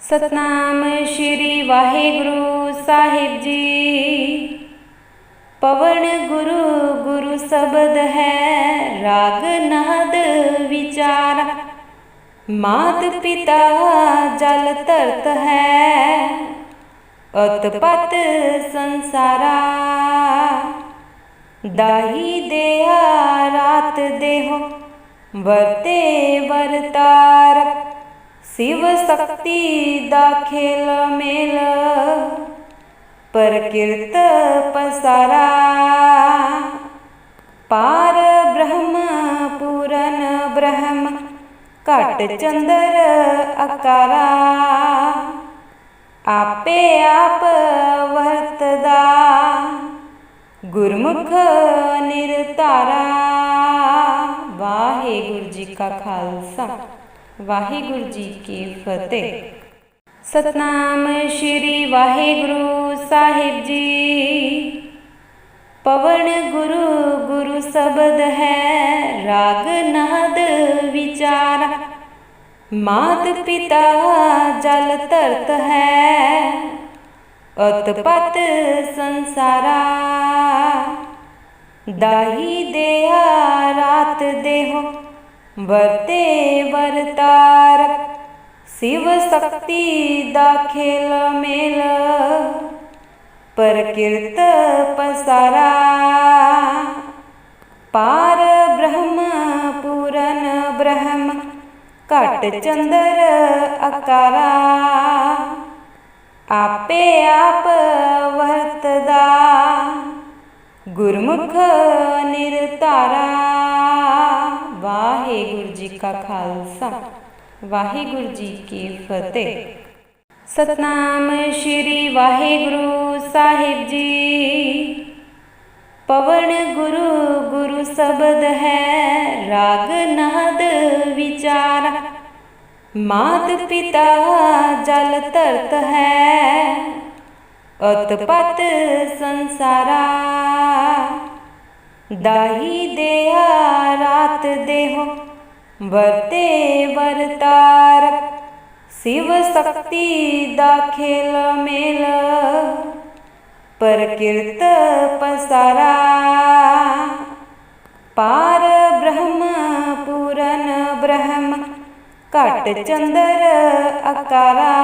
ਸਤਨਾਮ ਸ਼੍ਰੀ ਵਾਹਿਗੁਰੂ ਸਾਹਿਬ ਜੀ। ਪਵਨ ਗੁਰੂ ਗੁਰੂ ਸ਼ਬਦ ਹੈ, ਰਾਗ ਨਾਦ ਵਿਚਾਰ। ਮਾਤ ਪਿਤਾ ਜਲ ਧਰਤ ਹੈ ਅਤਪਤ ਸੰਸਾਰਾ। ਦਾਹੀ ਦੇਹਾ ਰਾਤ ਦੇਹੋ, ਵਰਤੇ ਵਰਤਾਰ। ਸਿਵ ਸ਼ਕਤੀ ਦਾ ਖੇਲ ਮੇਲ, ਪ੍ਰਕਿਰਤ ਪਸਾਰਾ। ਪਾਰ ਬ੍ਰਹਮ, ਪੂਰਨ ਬ੍ਰਹਮ, ਘਟ ਚੰਦਰ ਅਕਾਰਾ। ਆਪੇ ਆਪ ਵਰਤਦਾ, ਗੁਰਮੁਖ ਨਿਰਤਾਰਾ ਵਾਹਿਗੁਰੂ ਜੀ ਕਾ ਖਾਲਸਾ। ਵਾਹਿਗੁਰੂ ਜੀ ਕੀ ਫਤਿਹ। ਸਤਨਾਮ ਸ਼੍ਰੀ ਵਾਹਿਗੁਰੂ ਸਾਹਿਬ ਜੀ। ਪਵਨ ਗੁਰੂ ਗੁਰੂ ਸ਼ਬਦ ਹੈ, ਰਾਗ ਨਾਦ ਵਿਚਾਰ। ਮਾਤ ਪਿਤਾ ਜਲ ਧਰਤ ਹੈ, ਅਤਪਤ ਸੰਸਾਰਾ। ਦਾਹੀ ਦੇਹਾ ਰਾਤ ਦੇਹੋ ਵਰਤੇ ਵਰਤਾਰ, ਸਿਵ ਸ਼ਕਤੀ ਦਾ ਖੇਲ ਮੇਲ, ਪ੍ਰਕਿਰਤ ਪਸਾਰਾ, ਪਾਰ ਬ੍ਰਹਮ ਪੂਰਨ ਬ੍ਰਹਮ, ਘਟ ਚੰਦਰ ਅਕਾਰਾ। ਆਪੇ ਆਪ ਵਰਤਦਾ, ਗੁਰਮੁਖ ਨਿਰਤਾਰਾ ਵਾਹਿਗੁਰੂ ਜੀ ਕਾ ਖਾਲਸਾ। ਵਾਹਿਗੁਰੂ ਜੀ ਕੀ ਫਤਿਹ। ਸਤਨਾਮ ਸ਼੍ਰੀ ਵਾਹਿਗੁਰੂ ਸਾਹਿਬ ਜੀ। ਪਵਨ ਗੁਰੂ ਗੁਰੂ ਸ਼ਬਦ ਹੈ, ਰਾਗ ਨਾਦ ਵਿਚਾਰ। ਮਾਤ ਪਿਤਾ ਜਲ ਧਰਤ ਹੈ, ਅਤਪਤ ਸੰਸਾਰਾ। ਦਾਹੀ ਦੇਹਾ ਰਾਤ ਦੇਹੋ, ਵਰਤੇ ਵਰਤਾਰ। ਸਿਵ ਸ਼ਕਤੀ ਦਾ ਖੇਲ ਮੇਲ, ਪ੍ਰਕਿਰਤ ਪਸਾਰਾ। ਪਾਰ ਬ੍ਰਹਮ ਪੂਰਨ ਬ੍ਰਹਮ, ਘਟ ਚੰਦਰ ਅਕਾਰਾ।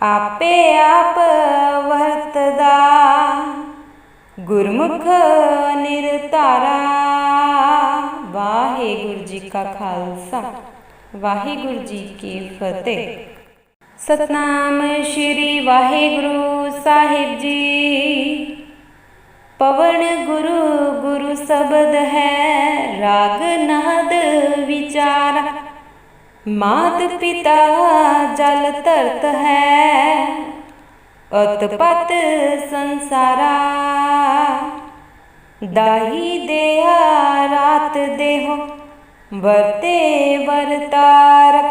ਆਪੇ ਆਪ ਗੁਰਮੁਖ ਨਿਰਤਾਰਾ ਵਾਹਿਗੁਰੂ ਜੀ ਕਾ ਖਾਲਸਾ। ਵਾਹਿਗੁਰੂ ਜੀ ਕੀ ਫਤਿਹ। ਸਤਨਾਮ ਸ਼੍ਰੀ ਵਾਹਿਗੁਰੂ ਸਾਹਿਬ ਜੀ। ਪਵਨ ਗੁਰੂ ਗੁਰੂ ਸ਼ਬਦ ਹੈ, ਰਾਗ ਨਾਦ ਵਿਚਾਰ। ਮਾਤ ਪਿਤਾ ਜਲ ਧਰਤ ਹੈ ਅਤਪਤ ਸੰਸਾਰਾ। ਦਾਹੀ ਦੇਹਾ ਰਾਤ ਦੇਹੋ, ਵਰਤੇ ਵਰਤਾਰ।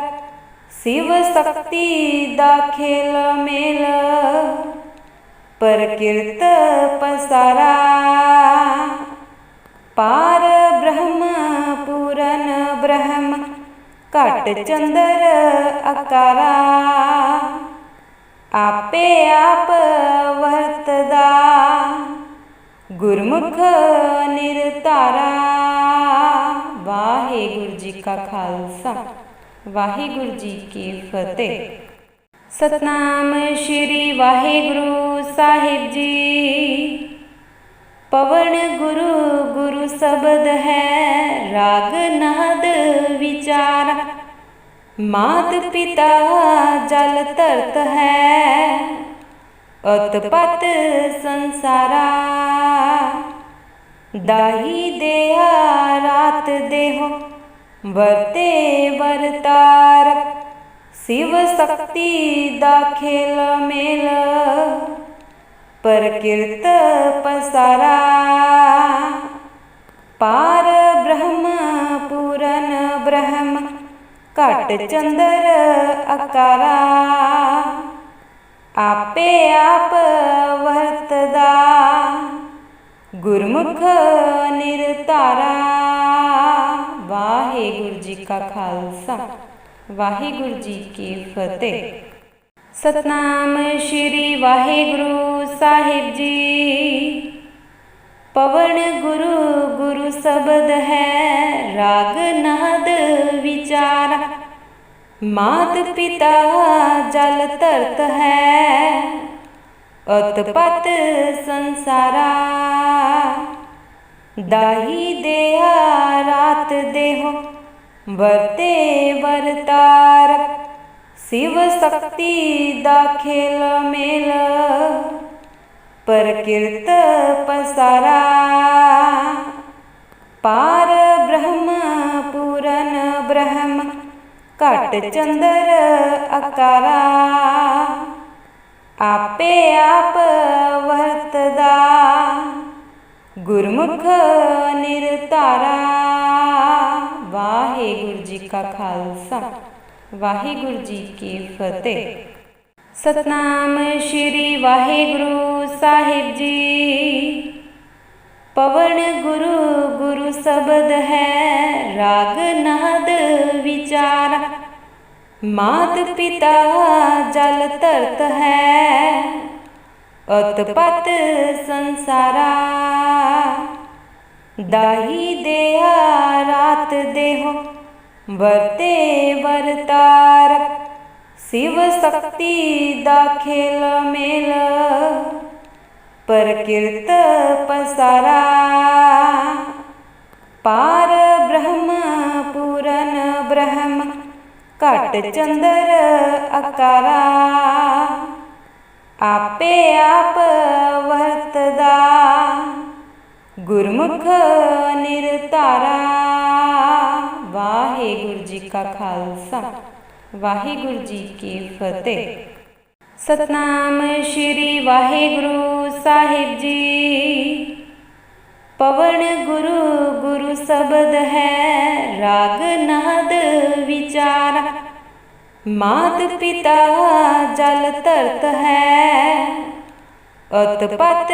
ਸਿਵ ਸ਼ਕਤੀ ਦਾ ਖੇਲ ਮੇਲ, ਪ੍ਰਕਿਰਤ ਪਸਾਰਾ। ਪਾਰ ਬ੍ਰਹਮ ਪੂਰਨ ਬ੍ਰਹਮ, ਘਟ ਚੰਦਰ ਆਕਾਰਾ ਆਪੇ ਆਪ ਵਰਤਦਾ। ਗੁਰਮੁਖ ਨਿਰਤਾਰਾ ਵਾਹਿਗੁਰੂ ਜੀ ਕਾ ਖਾਲਸਾ। ਵਾਹਿਗੁਰੂ ਜੀ ਕੀ ਫਤਿਹ। ਸਤਨਾਮ ਸ਼੍ਰੀ ਵਾਹਿਗੁਰੂ ਸਾਹਿਬ ਜੀ। ਪਵਨ ਗੁਰੂ ਗੁਰੂ ਸ਼ਬਦ ਹੈ, ਰਾਗ ਨਾਦ ਮਾਤ ਪਿਤਾ ਜਲ ਤਰਤ ਹੈ, ਉਤਪਤ ਸੰਸਾਰਾ। ਦਾਹੀ ਦੇਹਾ ਰਾਤ ਦੇਹੋ, ਵਰਤੇ ਵਰਤਾਰ ਸਿਵ ਸ਼ਕਤੀ ਦਾ ਖੇਲ ਮੇਲ, ਪ੍ਰਕਿਰਤ ਪਸਾਰਾ। ਪਾਰ ਬ੍ਰਹਮ ਪੂਰਨ ਬ੍ਰਹਮ ਘਟ ਚੰਦਰ ਅਕਾਰਾ। ਆਪੇ ਆਪ ਵਰਤਦਾ। ਗੁਰਮੁਖ ਨਿਰਤਾਰਾ ਵਾਹਿਗੁਰੂ ਜੀ ਕਾ ਖਾਲਸਾ। ਵਾਹਿਗੁਰੂ ਜੀ ਕੀ ਫਤਿਹ। ਸਤਨਾਮ ਸ਼੍ਰੀ ਵਾਹਿਗੁਰੂ ਸਾਹਿਬ ਜੀ। ਪਵਨ ਗੁਰੂ ਗੁਰੂ ਸ਼ਬਦ ਹੈ। ਰਾਗ ਨਾਦ ਵਿਚਾਰ। ਮਾਤ ਪਿਤਾ ਜਲ ਧਰਤ ਹੈ। ਉਤਪਤ ਸੰਸਾਰਾ। ਦਾਹੀ ਦੇਹਾ ਰਾਤ ਦੇਹੋ, ਵਰਤੇ ਵਰਤਾਰ। ਸਿਵ ਸ਼ਕਤੀ ਦਾ ਖੇਲ ਮੇਲ ਪ੍ਰਕਿਰਤ ਪਸਾਰਾ। ਪਾਰ ਬ੍ਰਹਮ ਪੂਰਨ ਬ੍ਰਹਮ, ਘਟ ਚੰਦਰ ਆਕਾਰਾ ਆਪੇ ਆਪ ਵਰਤਦਾ, ਗੁਰਮੁਖ ਨਿਰਤਾਰਾ ਵਾਹਿਗੁਰੂ ਜੀ ਕਾ ਖਾਲਸਾ, ਵਾਹਿਗੁਰੂ ਜੀ ਕੀ ਫਤਿਹ। ਸਤਨਾਮ ਸ਼੍ਰੀ ਵਾਹਿਗੁਰੂ ਸਾਹਿਬ ਜੀ। ਪਵਨ ਗੁਰੂ ਗੁਰੂ ਸ਼ਬਦ ਹੈ, ਰਾਗ ਨਾਦ ਵਿਚਾਰ। ਮਾਤ ਪਿਤਾ ਜਲ ਧਰਤ ਹੈ ਉਤਪਤ ਸੰਸਾਰਾ। ਦਾਹੀ ਦੇਹਾ ਰਾਤ ਦੇਹੋ, ਵਰਤੇ ਵਰਤਾਰ। ਸਿਵ ਸ਼ਕਤੀ ਦਾ ਖੇਲ ਮੇਲ, ਪ੍ਰਕਿਰਤ ਪਸਾਰਾ। ਪਾਰ ਬ੍ਰਹਮ ਪੂਰਨ ਬ੍ਰਹਮ, ਘਟ ਚੰਦਰ ਅਕਾਰਾ। ਆਪੇ ਆਪ ਵਰਤਦਾ, ਗੁਰਮੁਖ ਨਿਰਤਾਰਾ ਵਾਹਿਗੁਰੂ ਜੀ ਕਾ ਖਾਲਸਾ। ਵਾਹਿਗੁਰੂ ਜੀ ਕੀ ਫਤਿਹ। ਸਤਨਾਮ ਸ਼੍ਰੀ ਵਾਹਿਗੁਰੂ ਸਾਹਿਬ ਜੀ। ਪਵਨ ਗੁਰੂ ਗੁਰੂ ਸ਼ਬਦ ਹੈ, ਰਾਗ ਨਾਦ ਵਿਚਾਰਾ। ਮਾਤ ਪਿਤਾ ਜਲ ਧਰਤ ਹੈ ਉਤਪਤ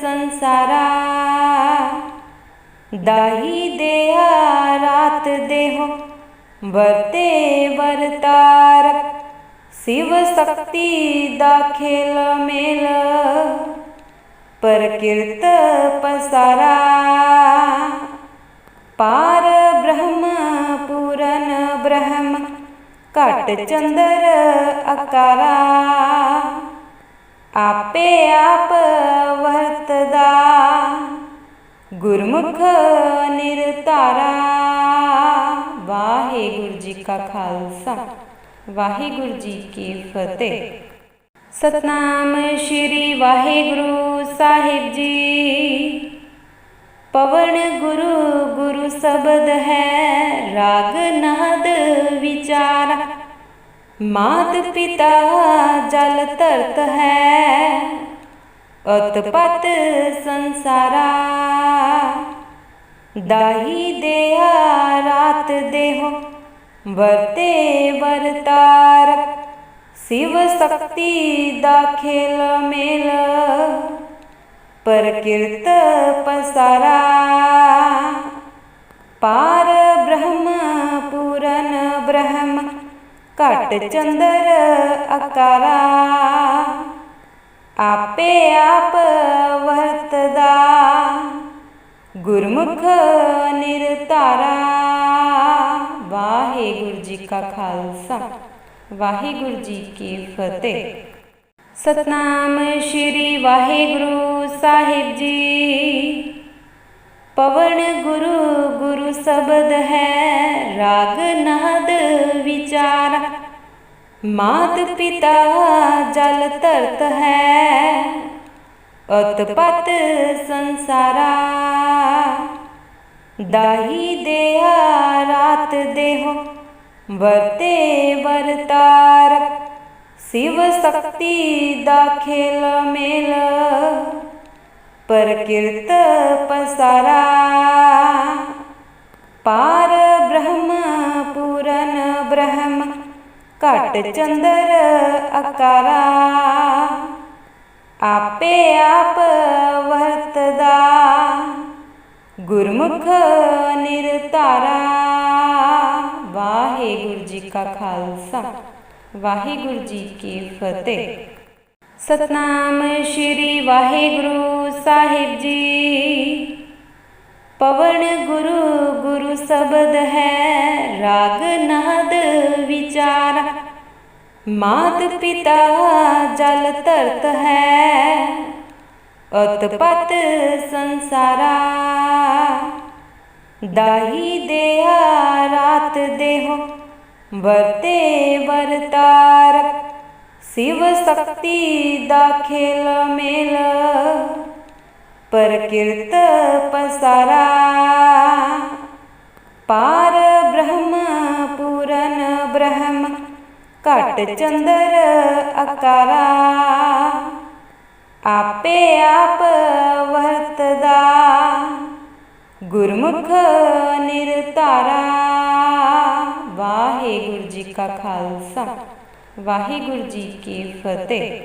ਸੰਸਾਰਾ। ਦਾਹੀ ਦੇਹਾ ਰਾਤ ਦੇਹੋ। ਵਰਤੇ ਵਰਤਾਰ, ਸਿਵ ਸ਼ਕਤੀ ਦਾ ਖੇਲ ਮੇਲ, ਪ੍ਰਕਿਰਤ ਪਸਾਰਾ। ਪਾਰ ਬ੍ਰਹਮ, ਪੂਰਨ ਬ੍ਰਹਮ, ਘਟ ਚੰਦਰ ਅਕਾਰਾ। ਆਪੇ ਆਪ ਵਰਤਦਾ, ਗੁਰਮੁਖ ਨਿਰਤਾਰਾ ਵਾਹਿਗੁਰੂ ਜੀ ਕਾ ਖਾਲਸਾ। ਵਾਹਿਗੁਰੂ ਜੀ ਕੀ ਫਤਿਹ। ਸਤਨਾਮ ਸ਼੍ਰੀ ਵਾਹਿਗੁਰੂ ਸਾਹਿਬ ਜੀ। ਪਵਨ ਗੁਰੂ ਗੁਰੂ ਸ਼ਬਦ ਹੈ, ਰਾਗ ਨਾਦ ਵਿਚਾਰ। ਮਾਤ ਪਿਤਾ ਜਲ ਧਰਤ ਹੈ ਉਤਪਤ ਸੰਸਾਰਾ। ਦਾਹੀ ਦਿਆ, ਰਾਤ ਦੇਹੋ, ਵਰਤੇ ਵਰਤਾਰ। ਸਿਵ ਸ਼ਕਤੀ ਦਾ ਖੇਲ ਮੇਲ, ਪ੍ਰਕਿਰਤ ਪਸਾਰਾ। ਪਾਰ ਬ੍ਰਹਮ, ਪੂਰਨ ਬ੍ਰਹਮ, ਘਟ ਚੰਦਰ ਅਕਾਰਾ। ਆਪੇ ਆਪ ਵਰਤਦਾ। ਗੁਰਮੁਖ ਨਿਰਤਾਰਾ ਵਾਹਿਗੁਰੂ ਜੀ ਕਾ ਖਾਲਸਾ। ਵਾਹਿਗੁਰੂ ਜੀ ਕੀ ਫਤਿਹ। ਸਤਨਾਮ ਸ਼੍ਰੀ ਵਾਹਿਗੁਰੂ ਸਾਹਿਬ ਜੀ। ਪਵਨ ਗੁਰੂ ਗੁਰੂ ਸ਼ਬਦ ਹੈ, ਰਾਗ ਨਾਦ ਵਿਚਾਰਾ। ਮਾਤ ਪਿਤਾ ਜਲ ਧਰਤ ਹੈ ਉਤਪਤ ਸੰਸਾਰਾ। ਦਾਹੀ ਦੇਹਾ ਰਾਤ ਦੇਹੋ, ਵਰਤੇ ਵਰਤਾਰ। ਸਿਵ ਸ਼ਕਤੀ ਦਾ ਖੇਲ ਮੇਲ, ਪ੍ਰਕਿਰਤ ਪਸਾਰਾ। ਪਾਰ ਬ੍ਰਹਮ ਪੂਰਨ ਬ੍ਰਹਮ, ਘਟ ਚੰਦਰ ਅਕਾਰਾ। ਆਪੇ ਆਪ ਵਰਤਦਾ। ਗੁਰਮੁਖ ਨਿਰਤਾਰਾ ਵਾਹਿਗੁਰੂ ਜੀ ਕਾ ਖਾਲਸਾ। ਵਾਹਿਗੁਰੂ ਜੀ ਕੀ ਫਤਿਹ। ਸਤਨਾਮ ਸ਼੍ਰੀ ਵਾਹਿਗੁਰੂ ਸਾਹਿਬ ਜੀ। ਪਵਨ ਗੁਰੂ ਗੁਰੂ ਸ਼ਬਦ ਹੈ, ਰਾਗ ਨਾਦ ਵਿਚਾਰਾ। ਮਾਤ ਪਿਤਾ ਜਲ ਧਰਤ ਹੈ, ਉਤਪਤ ਸੰਸਾਰਾ। ਦਾਹੀ ਦੇਹਾ ਰਾਤ ਦੇਹੋ, ਵਰਤੇ ਵਰਤਾਰ ਸਿਵ ਸ਼ਕਤੀ ਦਾ ਖੇਲ ਮੇਲ, ਪ੍ਰਕਿਰਤ ਪਸਾਰਾ। ਪਾਰ ਬ੍ਰਹਮ ਪੂਰਨ ਬ੍ਰਹਮ ਘਟ ਚੰਦਰ ਅਕਾਰਾ ਆਪੇ ਆਪ ਵਰਤਦਾ। ਗੁਰਮੁਖ ਨਿਰਤਾਰਾ ਵਾਹਿਗੁਰੂ ਜੀ ਕਾ ਖਾਲਸਾ। ਵਾਹਿਗੁਰੂ ਜੀ ਕੀ ਫਤਿਹ।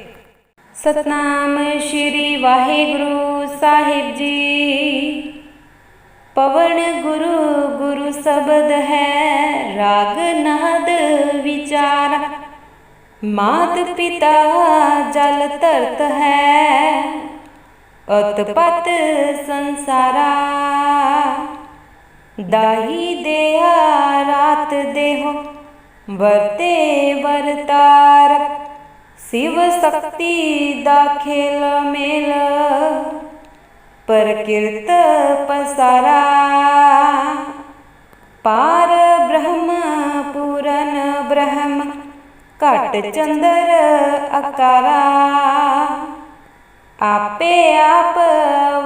ਸਤਨਾਮ ਸ਼੍ਰੀ ਵਾਹਿਗੁਰੂ ਸਾਹਿਬ ਜੀ। ਪਵਨ ਗੁਰੂ ਗੁਰੂ ਸ਼ਬਦ ਹੈ। ਰਾਗ ਨਾਦ ਵਿਚਾਰ। ਮਾਤ ਪਿਤਾ ਜਲ ਧਰਤ ਹੈ। ਉਤਪਤ ਸੰਸਾਰਾ। ਦਾਹੀ ਦੇਹਾ ਰਾਤ ਦੇਹੋ, ਵਰਤੇ ਵਰਤਾਰ। ਸਿਵ ਸ਼ਕਤੀ ਦਾ ਖੇਲ ਮੇਲ ਪ੍ਰਕਿਰਤ ਪਸਾਰਾ। ਪਾਰ ਬ੍ਰਹਮ, ਪੂਰਨ ਬ੍ਰਹਮ, ਘਟ ਚੰਦਰ ਅਕਾਰਾ। ਆਪੇ ਆਪ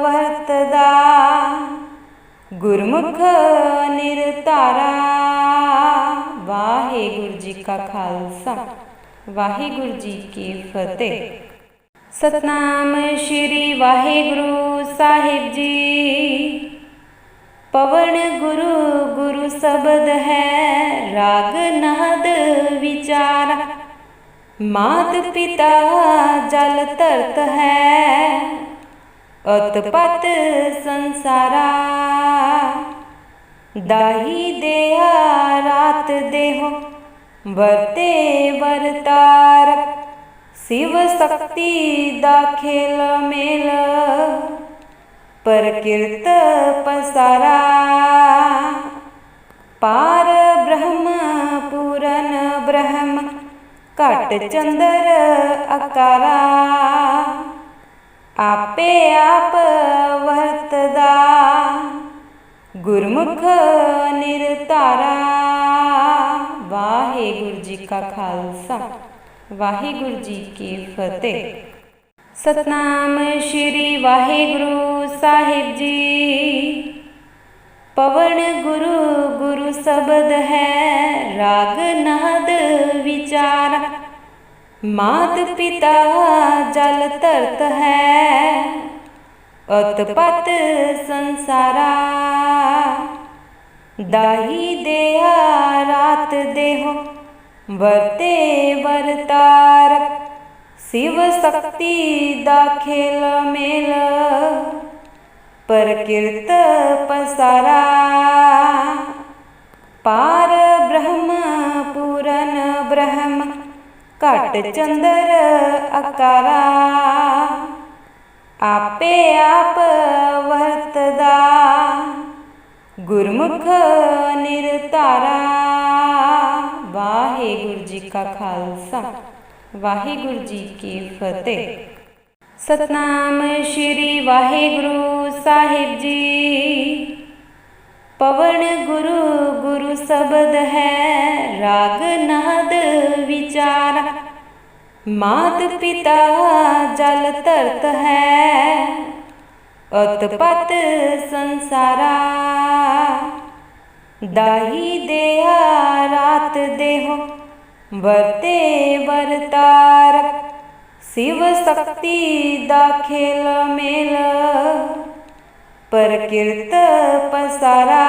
ਵਰਤਦਾ, ਗੁਰਮੁਖ ਨਿਰਤਾਰਾ ਵਾਹਿਗੁਰੂ ਜੀ ਕਾ ਖਾਲਸਾ, ਵਾਹਿਗੁਰੂ ਜੀ ਕੀ ਫਤਿਹ। ਸਤਨਾਮ ਸ਼੍ਰੀ ਵਾਹਿਗੁਰੂ ਸਾਹਿਬ ਜੀ। ਪਵਨ ਗੁਰੂ ਗੁਰੂ ਸ਼ਬਦ ਹੈ, ਰਾਗ ਨਾਦ ਵਿਚਾਰ। ਮਾਤ ਪਿਤਾ ਜਲ ਧਰਤ ਹੈ ਉਤਪਤ ਸੰਸਾਰਾ। ਦਾਹੀ ਦੇਹਾ ਰਾਤ ਦੇਹੋ, ਵਰਤੇ ਵਰਤਾਰ। ਸਿਵ ਸ਼ਕਤੀ ਦਾ ਖੇਲ ਮੇਲ, ਪ੍ਰਕਿਰਤ ਪਸਾਰਾ। ਪਾਰ ਬ੍ਰਹਮ ਪੂਰਨ ਬ੍ਰਹਮ, ਘਟ ਚੰਦਰ ਅਕਾਰਾ। ਆਪੇ ਆਪ ਵਰਤਦਾ, ਗੁਰਮੁਖ ਨਿਰਤਾਰਾ ਵਾਹਿਗੁਰੂ ਜੀ ਕਾ ਖਾਲਸਾ। ਵਾਹਿਗੁਰੂ ਜੀ ਕੀ ਫਤਿਹ। ਸਤਨਾਮ ਸ਼੍ਰੀ ਵਾਹਿਗੁਰੂ ਸਾਹਿਬ ਜੀ। ਪਵਨ ਗੁਰੂ ਗੁਰੂ ਸ਼ਬਦ ਹੈ, ਰਾਗ ਨਾਦ ਵਿਚਾਰ। ਮਾਤ ਪਿਤਾ ਜਲ ਧਰਤ ਹੈ ਉਤਪਤ ਸੰਸਾਰਾ। ਦਾਹੀ ਦੇਹਾ ਰਾਤ ਦੇਹੋ। ਵਰਤੇ ਵਰਤਾਰ, ਸਿਵ ਸ਼ਕਤੀ ਦਾ ਖੇਲ ਮੇਲ, ਪ੍ਰਕਿਰਤ ਪਸਾਰਾ, ਪਾਰ ਬ੍ਰਹਮ ਪੂਰਨ ਬ੍ਰਹਮ, ਘਟ ਚੰਦਰ ਅਕਾਰਾ। ਆਪੇ ਆਪ ਵਰਤਦਾ ਗੁਰਮੁਖ ਨਿਰਤਾਰਾ ਵਾਹਿਗੁਰੂ ਜੀ ਕਾ ਖਾਲਸਾ, ਵਾਹਿਗੁਰੂ ਜੀ ਕੀ ਫਤਿਹ। ਸਤਨਾਮ ਸ਼੍ਰੀ ਵਾਹਿਗੁਰੂ ਸਾਹਿਬ ਜੀ। ਪਵਨ ਗੁਰੂ ਗੁਰੂ ਸ਼ਬਦ ਹੈ, ਰਾਗ ਨਾਦ ਵਿਚਾਰ। ਮਾਤ ਪਿਤਾ ਜਲ ਧਰਤ ਹੈ ਉਤਪਤ ਸੰਸਾਰਾ। ਦਾਹੀ ਦੇਹਾ ਰਾਤ ਦੇਹੋ, ਵਰਤੇ ਵਰਤਾਰ। ਸਿਵ ਸ਼ਕਤੀ ਦਾ ਖੇਲ ਮੇਲ, ਪ੍ਰਕਿਰਤ ਪਸਾਰਾ।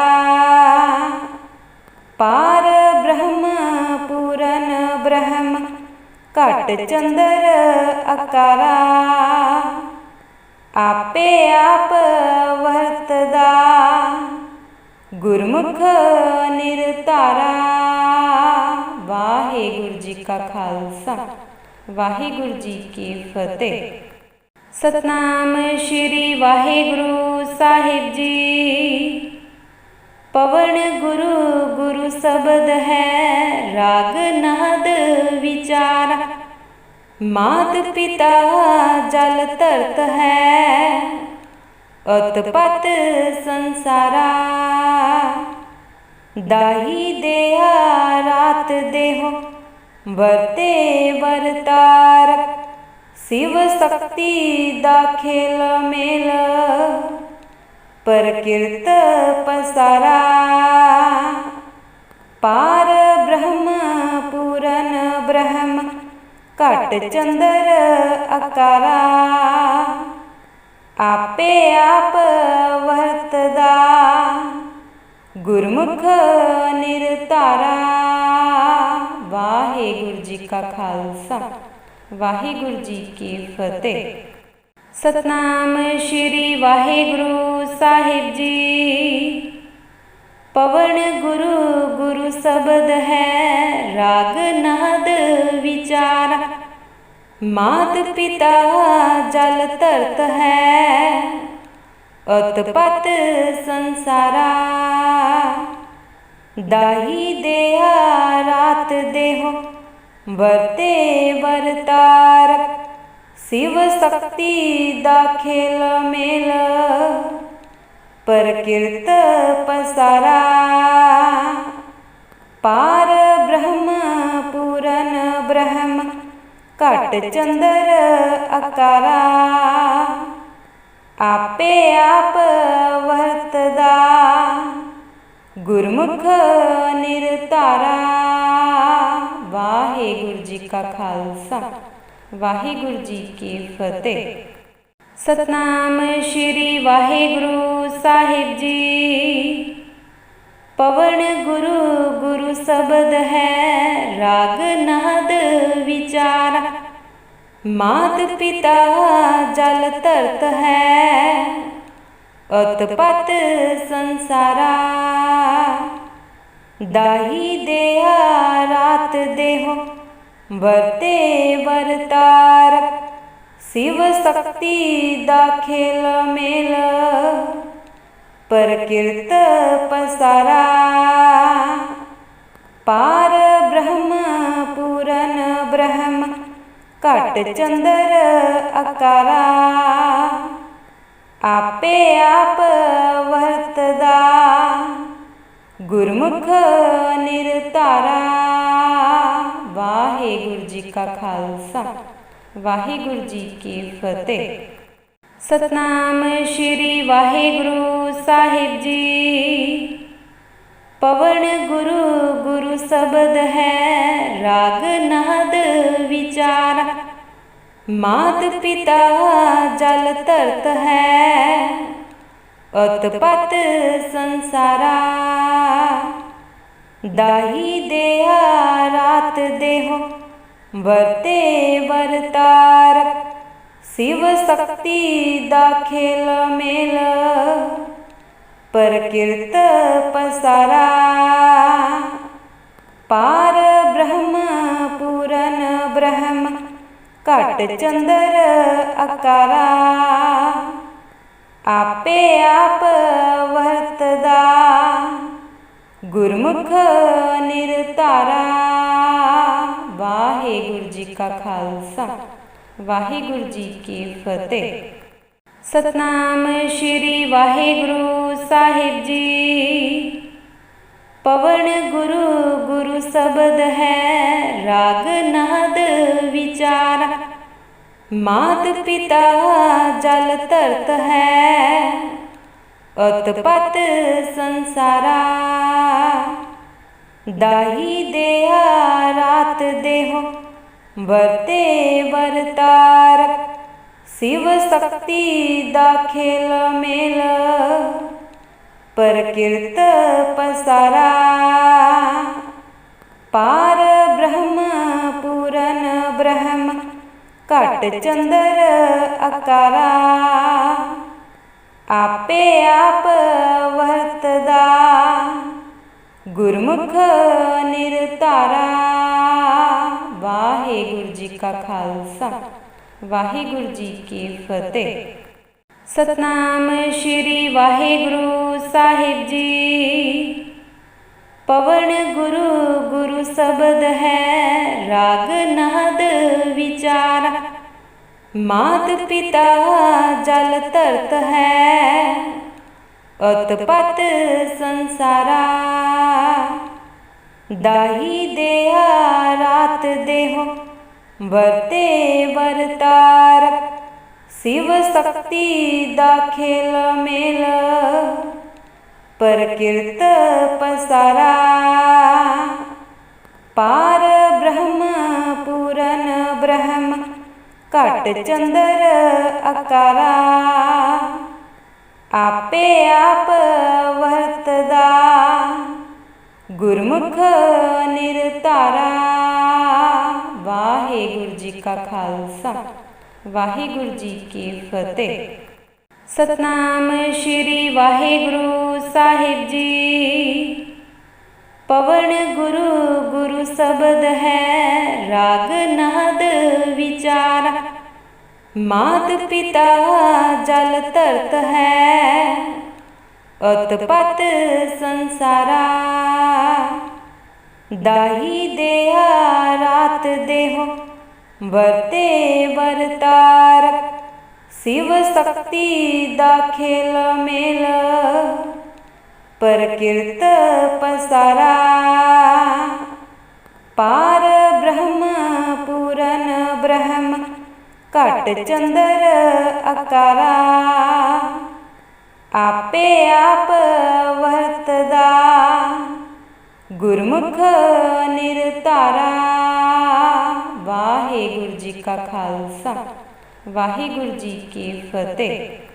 ਪਾਰ ਬ੍ਰਹਮ, ਪੂਰਨ ਬ੍ਰਹਮ, ਘਟ ਚੰਦਰ ਆਕਾਰਾ ਆਪੇ ਆਪ ਵਰਤਦਾ। ਗੁਰਮੁਖ ਨਿਰਤਾਰਾ ਵਾਹਿਗੁਰੂ ਜੀ ਕਾ ਖਾਲਸਾ। ਵਾਹਿਗੁਰੂ ਜੀ ਕੀ ਫਤਿਹ। ਸਤਨਾਮ ਸ਼੍ਰੀ ਵਾਹਿਗੁਰੂ ਸਾਹਿਬ ਜੀ। ਪਵਨ ਗੁਰੂ ਗੁਰੂ ਸ਼ਬਦ ਹੈ, ਰਾਗ ਨਾਦ ਵਿਚਾਰ। ਮਾਤ ਪਿਤਾ ਜਲ ਧਰਤ ਹੈ ਉਤਪਤ ਸੰਸਾਰਾ। ਦਾਹੀ ਦੇਹਾ ਰਾਤ ਦੇਹੋ, ਵਰਤੇ ਵਰਤਾਰ ਸਿਵ ਸ਼ਕਤੀ ਦਾ ਖੇਲ ਮੇਲ, ਪ੍ਰਕਿਰਤ ਪਸਾਰਾ। ਪਾਰ ਬ੍ਰਹਮ ਪੂਰਨ ਬ੍ਰਹਮ, ਘਟ ਚੰਦਰ ਅਕਾਰਾ। ਆਪੇ ਆਪ ਵਰਤਦਾ। ਗੁਰਮੁਖ ਨਿਰਤਾਰਾ ਵਾਹਿਗੁਰੂ ਜੀ ਕਾ ਖਾਲਸਾ। ਵਾਹਿਗੁਰੂ ਜੀ ਕੀ ਫਤਿਹ। ਸਤਨਾਮ ਸ਼੍ਰੀ ਵਾਹਿਗੁਰੂ ਸਾਹਿਬ ਜੀ। ਪਵਨ ਗੁਰੂ ਗੁਰੂ ਸ਼ਬਦ ਹੈ, ਰਾਗ ਨਾਦ ਵਿਚਾਰਾ। ਮਾਤ ਪਿਤਾ ਜਲ ਧਰਤ ਹੈ। ਉਤਪਤ ਸੰਸਾਰਾ। ਦਾਈ ਦੇਹਾ ਰਾਤ ਦੇਹੋ, ਵਰਤੇ ਵਰਤਾਰ। ਸਿਵ ਸ਼ਕਤੀ ਦਾ ਖੇਲ ਮੇਲ, ਪ੍ਰਕਿਰਤ ਪਸਾਰਾ। ਪਾਰ ਬ੍ਰਹਮ ਪੂਰਨ ਬ੍ਰਹਮ ਘਟ ਚੰਦਰ ਅਕਾਰਾ। ਆਪੇ ਆਪ ਵਰਤਦਾ। ਗੁਰਮੁਖ ਨਿਰਤਾਰਾ ਵਾਹਿਗੁਰੂ ਜੀ ਕਾ ਖਾਲਸਾ। ਵਾਹਿਗੁਰੂ ਜੀ ਕੀ ਫਤਿਹ। ਸਤਨਾਮ ਸ਼੍ਰੀ ਵਾਹਿਗੁਰੂ ਸਾਹਿਬ ਜੀ। ਪਵਨ ਗੁਰੂ ਗੁਰੂ ਸ਼ਬਦ ਹੈ। ਰਾਗ ਨਾਦ ਵਿਚਾਰ। ਮਾਤ ਪਿਤਾ ਜਲ ਧਰਤ ਹੈ। ਉਤਪਤ ਸੰਸਾਰਾ। ਦਾਈ ਦੇਹਾ ਰਾਤ ਦੇਹੋ, ਵਰਤੇ ਵਰਤਾਰ। ਸਿਵ ਸ਼ਕਤੀ ਦਾ ਖੇਲ ਮੇਲ ਪ੍ਰਕਿਰਤ ਪਸਾਰਾ। ਪਾਰ ਬ੍ਰਹਮ, ਪੂਰਨ ਬ੍ਰਹਮ, ਘਟ ਚੰਦਰ ਅਕਾਰਾ। ਆਪੇ ਆਪ ਵਰਤਦਾ, ਗੁਰਮੁਖ ਨਿਰਤਾਰਾ ਵਾਹਿਗੁਰੂ ਜੀ ਕਾ ਖਾਲਸਾ, ਵਾਹਿਗੁਰੂ ਜੀ ਕੀ ਫਤਿਹ। ਸਤਨਾਮ ਸ਼੍ਰੀ ਵਾਹਿਗੁਰੂ ਸਾਹਿਬ ਜੀ। ਪਵਨ ਗੁਰੂ ਗੁਰੂ ਸ਼ਬਦ ਹੈ, ਰਾਗ ਨਾਦ ਵਿਚਾਰ। ਮਾਤ ਪਿਤਾ ਜਲ ਧਰਤ ਹੈ ਉਤਪਤ ਸੰਸਾਰਾ। ਦਾਹੀ ਦੇਹਾ ਰਾਤ ਦੇਹੋ, ਵਰਤੇ ਵਰਤਾਰ। ਸਿਵ ਸ਼ਕਤੀ ਦਾ ਖੇਲ ਮੇਲ, ਪ੍ਰਕਿਰਤ ਪਸਾਰਾ। ਪਾਰ ਬ੍ਰਹਮ, ਪੂਰਨ ਬ੍ਰਹਮ, ਘਟ ਚੰਦਰ ਅਕਾਰਾ। ਆਪੇ ਆਪ ਵਰਤਦਾ, ਗੁਰਮੁਖ ਨਿਰਤਾਰਾ ਵਾਹਿਗੁਰੂ ਜੀ ਕਾ ਖਾਲਸਾ। ਵਾਹਿਗੁਰੂ ਜੀ ਕੀ ਫਤਿਹ। ਸਤਨਾਮ ਸ਼੍ਰੀ ਵਾਹਿਗੁਰੂ ਸਾਹਿਬ ਜੀ। ਪਵਨ ਗੁਰੂ ਗੁਰੂ ਸ਼ਬਦ ਹੈ, ਰਾਗ ਨਾਦ ਵਿਚਾਰ। ਮਾਤ ਪਿਤਾ ਜਲ ਧਰਤ ਹੈ ਉਤਪਤ ਸੰਸਾਰਾ। ਦਾਈ ਦੇਹਾ ਰਾਤ ਦੇਹੋ ਵਰਤੇ ਵਰਤਾਰ, ਸਿਵ ਸ਼ਕਤੀ ਦਾ ਖੇਲ ਮੇਲ, ਪ੍ਰਕਿਰਤ ਪਸਾਰਾ, ਪਾਰ ਬ੍ਰਹਮ ਪੂਰਨ ਬ੍ਰਹਮ, ਘਟ ਚੰਦਰ ਆਕਾਰਾ ਆਪੇ ਆਪ ਵਰਤਦਾ, ਗੁਰਮੁਖ ਨਿਰਤਾਰਾ ਵਾਹਿਗੁਰੂ ਜੀ ਕਾ ਖਾਲਸਾ। ਵਾਹਿਗੁਰੂ ਜੀ ਕੀ ਫਤਿਹ। ਸਤਨਾਮ ਸ਼੍ਰੀ ਵਾਹਿਗੁਰੂ ਸਾਹਿਬ ਜੀ। ਪਵਨ ਗੁਰੂ ਗੁਰੂ ਸ਼ਬਦ ਹੈ, ਰਾਗ ਨਾਦ ਵਿਚਾਰਾ। ਮਾਤ ਪਿਤਾ ਜਲ ਧਰਤ ਹੈ ਉਤਪਤ ਸੰਸਾਰਾ ਸੰਸਾਰਾ। ਦਾਹੀ ਦੇਹਾ, ਰਾਤ ਦੇਹੋ, ਵਰਤੇ ਵਰਤਾਰ। ਸਿਵ ਸ਼ਕਤੀ ਦਾ ਖੇਲ ਮੇਲ, ਪ੍ਰਕਿਰਤ ਪਸਾਰਾ। ਪਾਰ ਬ੍ਰਹਮ, ਪੂਰਨ ਬ੍ਰਹਮ, ਘਟ ਚੰਦਰ ਆਕਾਰਾ ਆਪੇ ਆਪ ਵਰਤਦਾ। ਗੁਰਮੁਖ ਨਿਰਤਾਰਾ ਵਾਹਿਗੁਰੂ ਜੀ ਕਾ ਖਾਲਸਾ। ਵਾਹਿਗੁਰੂ ਜੀ ਕੀ ਫਤਿਹ। ਸਤਨਾਮ ਸ਼੍ਰੀ ਵਾਹਿਗੁਰੂ ਸਾਹਿਬ ਜੀ। ਪਵਨ ਗੁਰੂ ਗੁਰੂ ਸ਼ਬਦ ਹੈ, ਰਾਗ ਨਾਦ ਵਿਚਾਰ। ਮਾਤ ਪਿਤਾ ਜਲ ਧਰਤ ਹੈ ਉਤਪਤ ਸੰਸਾਰਾ। ਦਾਹੀ ਦਿਆ ਰਾਤ ਦੇਹੋ, ਵਰਤੇ ਵਰਤਾਰ। ਸਿਵ ਸ਼ਕਤੀ ਦਾ ਖੇਲ ਮੇਲ, ਪ੍ਰਕਿਰਤ ਪਸਾਰਾ। ਪਾਰ ਬ੍ਰਹਮ, ਪੂਰਨ ਬ੍ਰਹਮ, ਘਟ ਚੰਦਰ ਆਕਾਰਾ ਆਪੇ ਆਪ ਵਰਤਦਾ। ਗੁਰਮੁਖ ਨਿਰਤਾਰਾ ਵਾਹਿਗੁਰੂ ਜੀ ਕਾ ਖਾਲਸਾ। ਵਾਹਿਗੁਰੂ ਜੀ ਕੀ ਫਤਿਹ।